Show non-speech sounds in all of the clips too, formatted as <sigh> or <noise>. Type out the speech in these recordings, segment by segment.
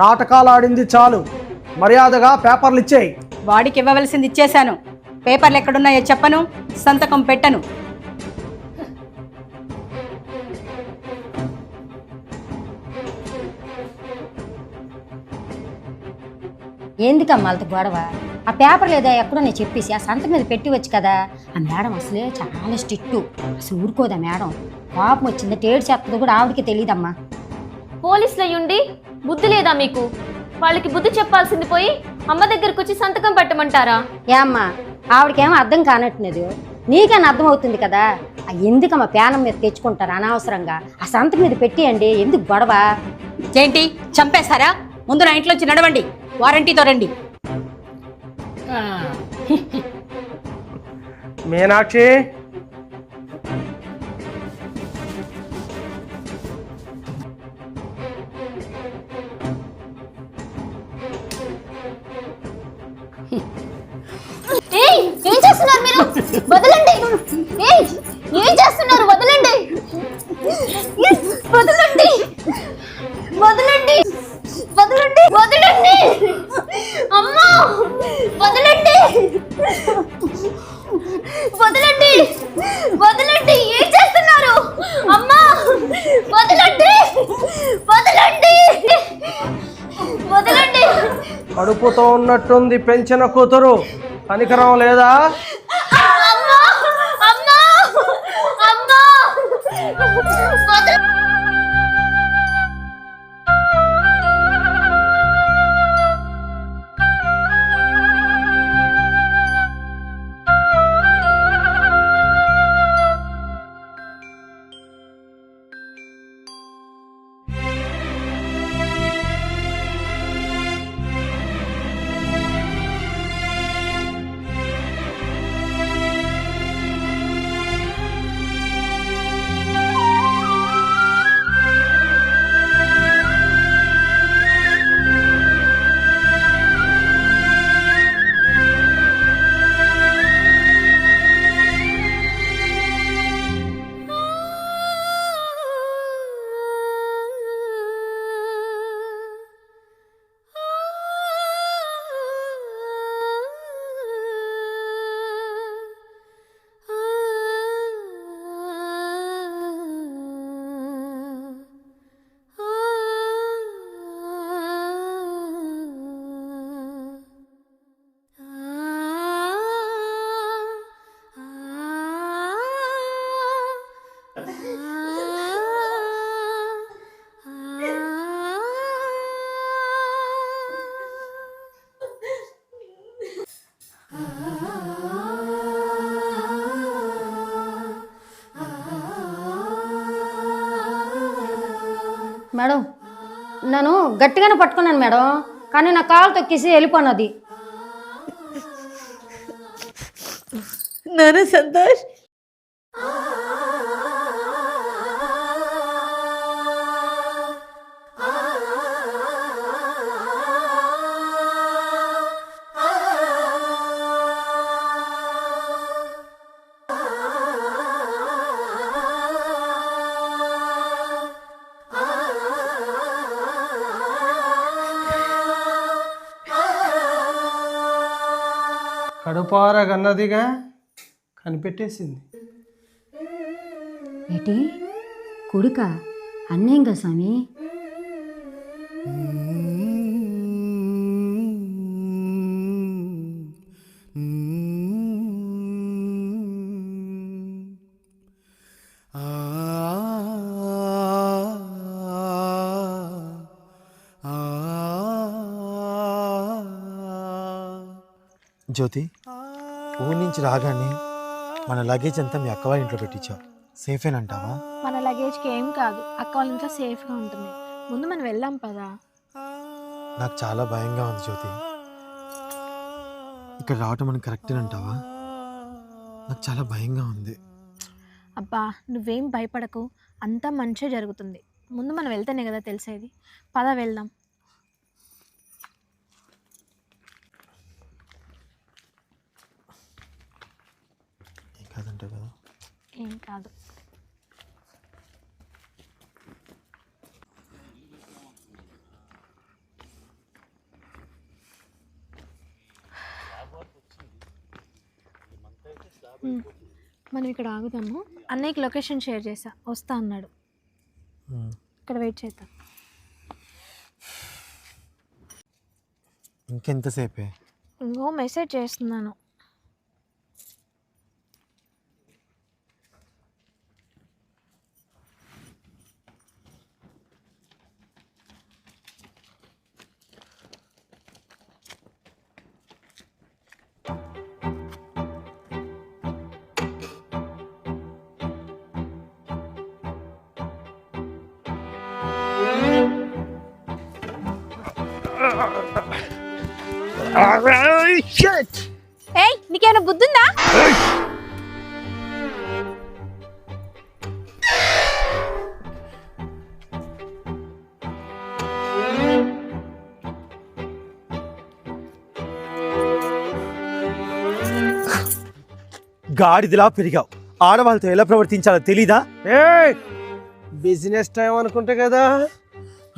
నాటకాలు ఆడింది చాలు. మర్యాదగా పేపర్లు ఇచ్చేయి. వాడికి ఇవ్వవలసింది ఇచ్చేశాను. పేపర్లు ఎక్కడున్నాయో చెప్పను సంతకం పెట్టను. ఎందుకమ్మా అంత గొడవ? ఆ పేపర్ లేదా ఎక్కడో నేను చెప్పేసి ఆ సంత మీద పెట్టి వచ్చు కదా. ఆ మేడం అసలే చాలా స్ట్రిక్టు. అసలు ఊరుకోదా మేడం? కోపం వచ్చింది టేడు చెప్తుంది కూడా ఆవిడకి తెలియదమ్మా పోలీసులు అయ్యుండి బుద్ధి లేదా మీకు? వాళ్ళకి బుద్ధి చెప్పాల్సింది పోయి అమ్మ దగ్గరకు వచ్చి సంతకం పెట్టమంటారా? ఏ అమ్మా ఆవిడకేమో అర్థం కానట్టున్నది. నీకని అర్థం అవుతుంది కదా? ఆ ఎందుకమ్మా పేనం మీద తెచ్చుకుంటారు అనవసరంగా? ఆ సంత మీద పెట్టేయండి ఎందుకు గొడవ? ఏంటి చంపేశారా? ముందు నా ఇంట్లోంచి నడవండి వారంటీతో రండి. మీనాక్షి వదలండి. ఏయ్ ఏం చేస్తున్నారు? వదలండి. వదలండి. వదలండి. వదలండి. వదలండి. అమ్మా వదలండి. వదలండి. వదలండి. ఏం చేస్తున్నారు? అమ్మా వదలండి. వదలండి. వదలండి. కడుపుతో ఉన్నట్టుంది పెంచిన కూతురు. కనికరం లేదా? మేడం నేను గట్టిగానే పట్టుకున్నాను మేడం కానీ నా కాలు తొక్కేసి వెళ్ళిపోన్నది నాన్న సంతోష్ కడుపారగన్నదిగా కనిపెట్టేసింది. ఏంటి కొడుక అన్నేంగా స్వామి? జ్యోతి ఊరి నుంచి రాగానే మన లగేజ్ అంతా మీ అక్క వాళ్ళ ఇంట్లో పెట్టించావు సేఫేనంటావా మన లగేజ్కి ఏం కాదు. అక్క వాళ్ళ ఇంట్లో సేఫ్గా ఉంటుంది. ముందు మనం వెళ్దాం పదా? నాకు చాలా భయంగా ఉంది జ్యోతి. ఇక్కడ రావటం మనకి కరెక్టేనంటావా నాకు చాలా భయంగా ఉంది. అబ్బా నువ్వేం భయపడకు. అంతా మంచిగా జరుగుతుంది. ముందు మనం వెళ్తేనే కదా తెలిసేది. పద వెళ్దాం. ఏం కాదు. మనం ఇక్కడ ఆగుదాము. అన్నయ్యకి లొకేషన్ షేర్ చేసా వస్తా అన్నాడు. ఇక్కడ వెయిట్ చేద్దాం. ఇంకెంతసేపే? ఇంకో మెసేజ్ చేస్తున్నాను. ఏయ్ నీకేమైనా బుద్ధుందా? గాడిదిలా పెరిగావు. ఆడవాళ్ళతో ఎలా ప్రవర్తించాలో తెలీదా? ఏ బిజినెస్ టైం అనుకుంటే కదా.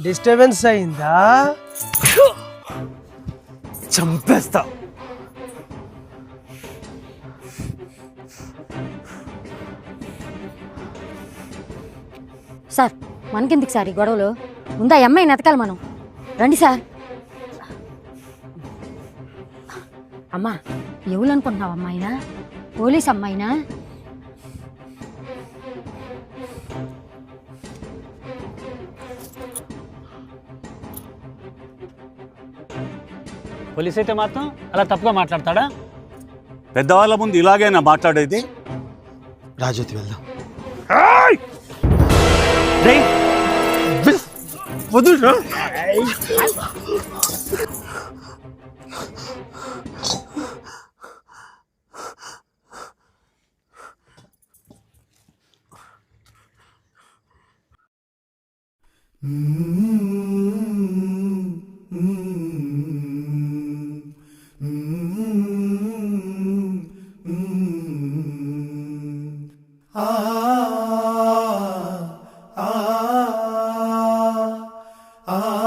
డిస్టర్బెన్స్ అయిందా? చంపేస్తా. సార్ మనకెందుకు సార్ ఈ గొడవలు? ముందా అమ్మాయిని ఎతకాలి మనం. రండి సార్. అమ్మా ఎవరు అనుకుంటున్నావు అమ్మాయినా? పోలీస్ అమ్మాయినా? పోలీస్ అయితే మాత్రం అలా తప్పుగా మాట్లాడతాడా? పెద్దవాళ్ళ ముందు ఇలాగైనా మాట్లాడేది? రాజోతి వెళ్దాం. ah, ah, ah.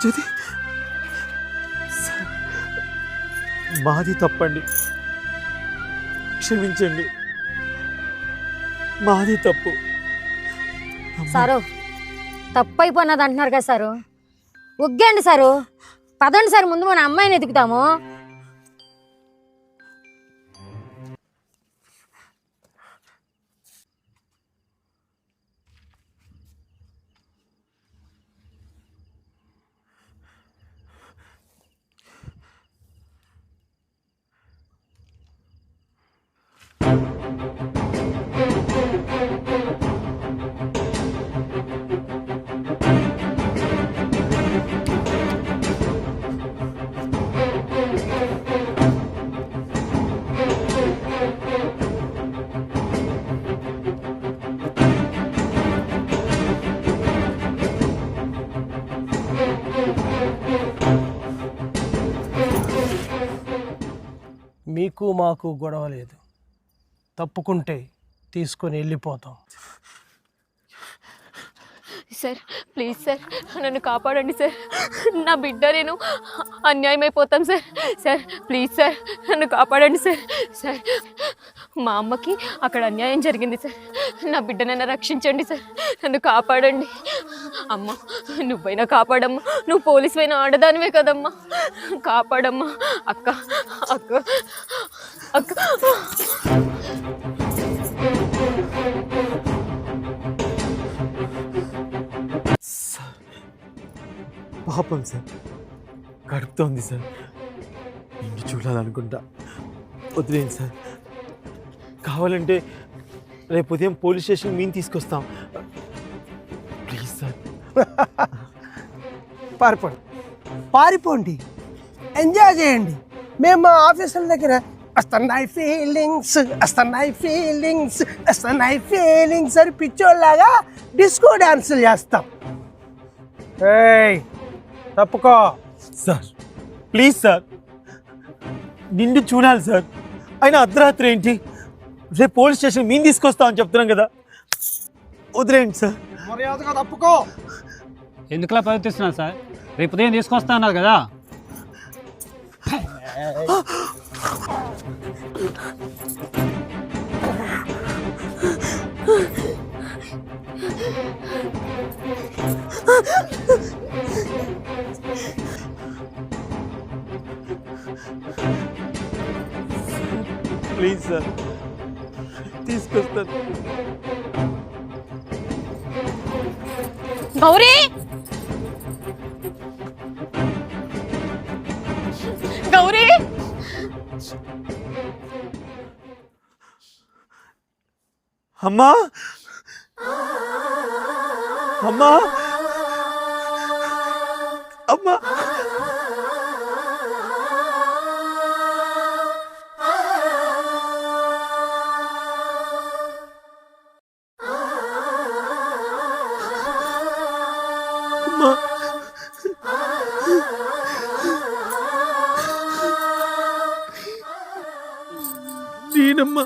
జ్యోతి. మాది తప్పండి. క్షమించండి. మాది తప్పు. సారు తప్పు అయిపోయినది అంటున్నారు కదా సారు. ఉగ్గండి సారు. పదండి సార్ ముందు మన అమ్మాయిని ఎదుగుతాము. మీకు మాకు గొడవ లేదు. తప్పుకుంటే తీసుకొని వెళ్ళిపోతాం. సార్ ప్లీజ్ సార్ నన్ను కాపాడండి సార్. నా బిడ్డ నేను అన్యాయం అయిపోతాం సార్. సార్ ప్లీజ్ సార్ నన్ను కాపాడండి సార్. సార్ మా అమ్మకి అక్కడ అన్యాయం జరిగింది సార్. నా బిడ్డ నన్ను రక్షించండి సార్. నన్ను కాపాడండి. అమ్మ నువ్వైనా కాపాడమ్మా. నువ్వు పోలీసు పైన ఆడదానివే కదమ్మా. కాపాడమ్మా అక్క అక్క అక్క. పాపం సార్. గడుపుతోంది సార్. నిన్ను చూడాలనుకుంటా. వదిలేండి సార్. కావాలంటే రేపు ఉదయం పోలీస్ స్టేషన్ మేము తీసుకొస్తాం. <laughs> పారిపోండి. పారిపోండి. ఎంజాయ్ చేయండి. మేము మా ఆఫీసుల దగ్గర వస్తున్నాయి ఫీలింగ్స్ వస్తున్నాయి ఫీలింగ్స్ వస్తున్నాయి ఫీలింగ్స్ అని పిచ్చోళ్ళలాగా డిస్కో డాన్సులు చేస్తాం. ఏయ్ తప్పుకో. Sir please sir. నిండు చూడాలి సార్. అయినా అర్ధరాత్రి ఏంటి? రేపు పోలీస్ స్టేషన్ మేము తీసుకొస్తామని చెప్తున్నాం కదా. వదిలేయండి సార్. మర్యాదగా తప్పుకో. ఎందుకులా ప్రవర్తిస్తున్నాను సార్? రేపు ఉదయం తీసుకొస్తా అన్నారు కదా? Please sir. తీసుకొస్తాను. గౌరీ గౌరీ! అమ్మా! అమ్మా! అమ్మా! నేనమ్మా!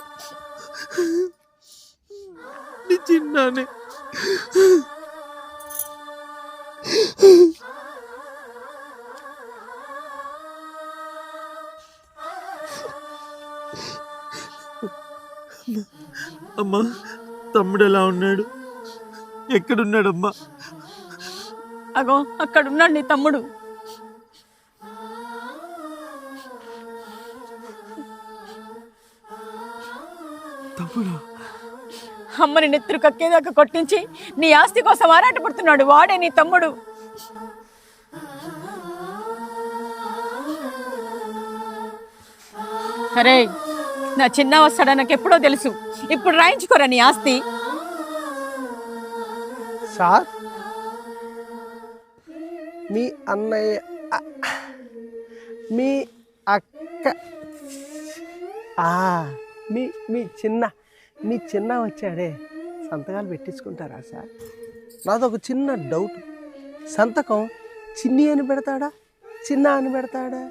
చిన్నానే. అమ్మా తమ్ముడు ఎలా ఉన్నాడు? ఎక్కడున్నాడమ్మా? అగో అక్కడున్నాడు నీ తమ్ముడు. తమ్ముడు అమ్మని నెత్తురు కక్కేదాకా కొట్టించి నీ ఆస్తి కోసం ఆరాటపడుతున్నాడు. వాడే నీ తమ్ముడు. అరే నా చిన్న వస్తాడా నాకు ఎప్పుడో తెలుసు. ఇప్పుడు రాయించుకోరా నీ ఆస్తి. సార్ మీ అన్నయ్య మీ అక్క మీ మీ చిన్న మీ చిన్న వచ్చాడే సంతకాలు పెట్టించుకుంటారా సార్? నాదొక చిన్న డౌట్. సంతకం చిన్ని అని పెడతాడా చిన్న అని పెడతాడా?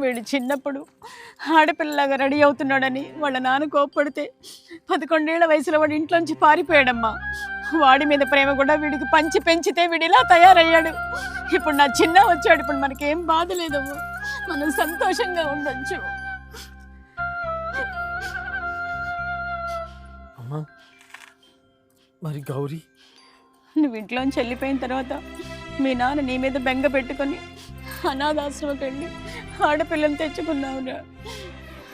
వీడు చిన్నప్పుడు ఆడపిల్లలాగా రెడీ అవుతున్నాడని వాళ్ళ నాన్న కోప్పడితే పదకొండేళ్ళ వయసులో వాడు ఇంట్లోంచి పారిపోయాడమ్మా. వాడి మీద ప్రేమ కూడా వీడికి పంచి పెంచితే వీడిలా తయారయ్యాడు. ఇప్పుడు నా చిన్న వచ్చాడు ఇప్పుడు మనకేం బాధ లేదు మనం సంతోషంగా ఉండొచ్చు. అమ్మా మరి గౌరీ? నువ్వు ఇంట్లోంచి వెళ్ళిపోయిన తర్వాత మీ నాన్న నీ మీద బెంగ పెట్టుకొని అనాథాశ్రమకి వెళ్ళి ఆడపిల్లని తెచ్చుకున్నావురా.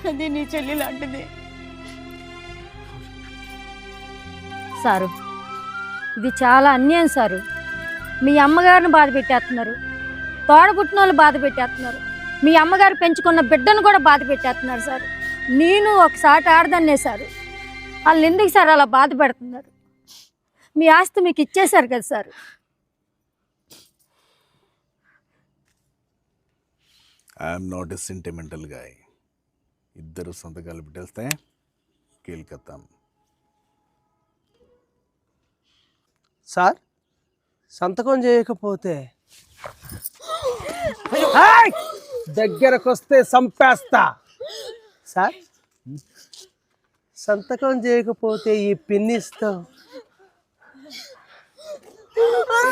అది నీ చెల్లి లాంటిది. సారు ఇది చాలా అన్యాయం సారు. మీ అమ్మగారిని బాధ పెట్టేస్తున్నారు. తోడబుట్టిన వాళ్ళు బాధ పెట్టేస్తున్నారు. మీ అమ్మగారు పెంచుకున్న బిడ్డను కూడా బాధ పెట్టేస్తున్నారు సార్. నేను ఒకసారి ఆడదన్నే సారు. వాళ్ళు ఎందుకు సార్ అలా బాధ పెడుతున్నారు? మీ ఆస్తి మీకు ఇచ్చేశారు కదా sir. I'm not a sentimental guy ఇద్దరు సంతకాలు పెట్టేస్తే కీల్కత్తాం సార్? సంతకం చేయకపోతే ఏయ్! దగ్గరకొస్తే సంపేస్తా. సార్? సంతకం చేయకపోతే ఈ పిన్నిస్తాం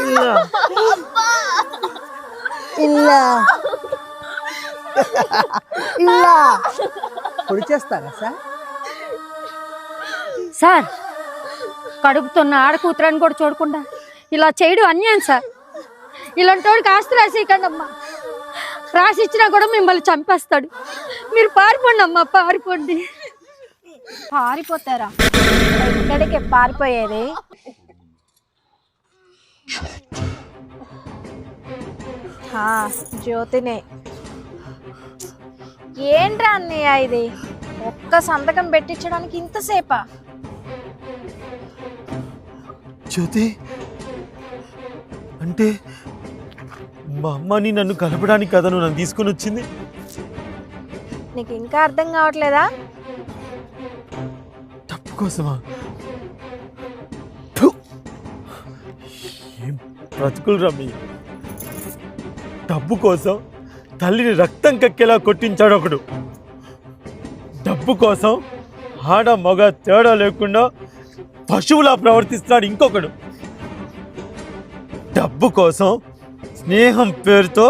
ఇలా ఇలా ఇలా పొడి చేస్తారా సార్? సార్ కడుపుతున్న ఆడకూతురని కూడా చూడకుండా ఇలా చేయడం అన్యాయం సార్. ఇలాంటి వాడికి ఆస్తి రాసేయకండి అమ్మా రాసి ఇచ్చినా కూడా మిమ్మల్ని చంపేస్తాడు. మీరు పారిపోండి అమ్మా పారిపోండి. పారిపోతారా? ఎక్కడికి పారిపోయేది. హా, జ్యోతినే. ఏంట్రా అన్నయ్య ఇది? ఒక్క సంతకం పెట్టించడానికి ఇంతసేపా? జ్యోతి అంటే మా అమ్మని నన్ను కలపడానికి కదా నువ్వు నన్ను తీసుకొని వచ్చింది. నీకు ఇంకా అర్థం కావట్లేదా? డబ్బు కోసమా! ఏం బ్రతుకులు రమ్మి డబ్బు కోసం తల్లిని రక్తం కక్కేలా కొట్టించాడు ఒకడు. డబ్బు కోసం ఆడ మగ తేడా లేకుండా పశువులా ప్రవర్తిస్తున్నాడు ఇంకొకడు. డబ్బు కోసం స్నేహం పేరుతో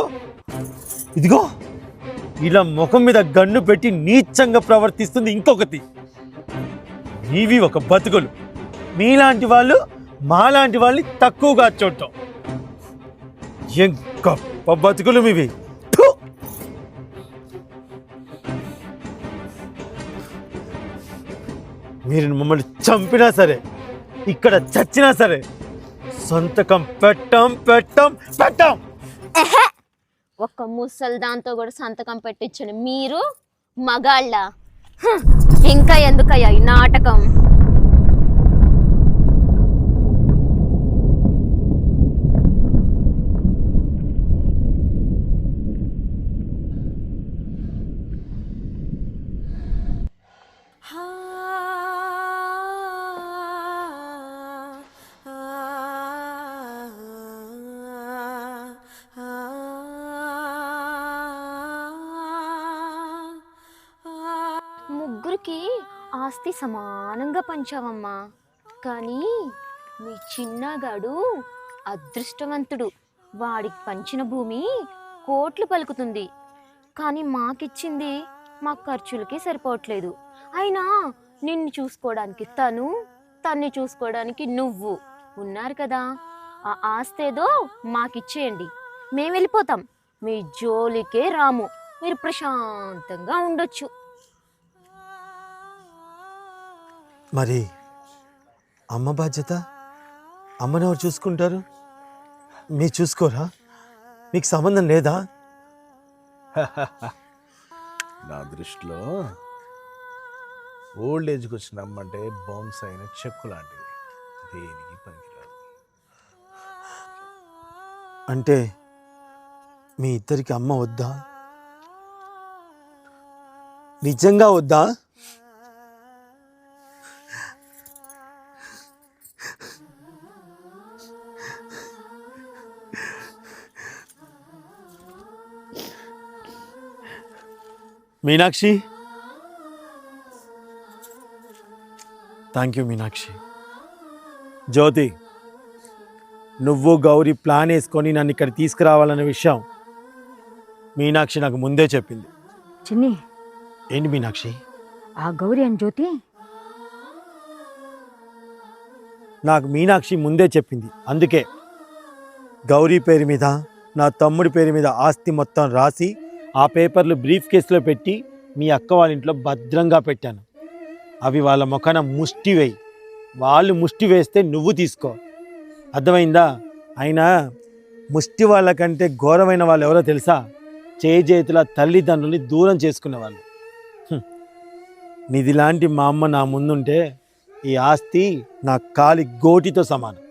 ఇదిగో ఇలా ముఖం మీద గన్ను పెట్టి నీచంగా ప్రవర్తిస్తుంది ఇంకొకటి. నీవి ఒక బతుకులు. మీలాంటి వాళ్ళు మాలాంటి వాళ్ళని తక్కువగా చూడటం ఏం గొప్ప బతుకులు మీవి. మీరు మమ్మల్ని చంపినా సరే ఇక్కడ చచ్చినా సరే సంతకం పెట్టం పెట్టం పెట్టం. ఒక్క ముసలి దాంతో కూడా సంతకం పెట్టించండి. మీరు మగాళ్ళ. ఇంకా ఎందుకయ్యా ఈ నాటకం? ముగ్గురికి ఆస్తి సమానంగా పంచావమ్మా. కానీ మీ చిన్నగాడు అదృష్టవంతుడు. వాడికి పంచిన భూమి కోట్లు పలుకుతుంది. కానీ మాకిచ్చింది మా ఖర్చులకి సరిపోవట్లేదు. అయినా నిన్ను చూసుకోవడానికి తను తన్ని చూసుకోవడానికి నువ్వు ఉన్నారు కదా. ఆ ఆస్తి ఏదో మాకిచ్చేయండి. మేము వెళ్ళిపోతాం. మీ జోలికే రాము. మీరు ప్రశాంతంగా ఉండొచ్చు. మరి అమ్మ బాధ్యత? అమ్మని ఎవరు చూసుకుంటారు? మీరు చూసుకోరా? మీకు సంబంధం లేదా? <laughs> నా దృష్టిలో ఓల్డ్ ఏజ్కి వచ్చిన అమ్మంటే బౌన్స్ అయిన చెక్కు లాంటిది. దేనికి పనికిరాదు. అంటే మీ ఇద్దరికి అమ్మ వద్దా? నిజంగా వద్దా? మీనాక్షి? Thank you Meenakshi. జ్యోతి నువ్వు గౌరీ ప్లాన్ వేసుకొని నన్ను ఇక్కడ తీసుకురావాలన్న విషయం మీనాక్షి నాకు ముందే చెప్పింది. చిన్ని. ఏంటి మీనాక్షి? ఆ గౌరీ అని జ్యోతి? నాకు మీనాక్షి ముందే చెప్పింది. అందుకే గౌరీ పేరు మీద నా తమ్ముడి పేరు మీద ఆస్తి మొత్తం రాసి ఆ పేపర్లు బ్రీఫ్ కేసులో పెట్టి మీ అక్క వాళ్ళ ఇంట్లో భద్రంగా పెట్టాను. అవి వాళ్ళ ముఖాన ముష్టి వేయి. వాళ్ళు ముష్టి వేస్తే నువ్వు తీసుకో. అర్థమైందా? అయినా ముష్టి వాళ్ళకంటే ఘోరమైన వాళ్ళు ఎవరో తెలుసా? చేజేతుల తల్లిదండ్రుల్ని దూరం చేసుకునే వాళ్ళు. హ్మ్. మా అమ్మ నా ముందుంటే ఈ ఆస్తి నా కాలి గోటితో సమానం.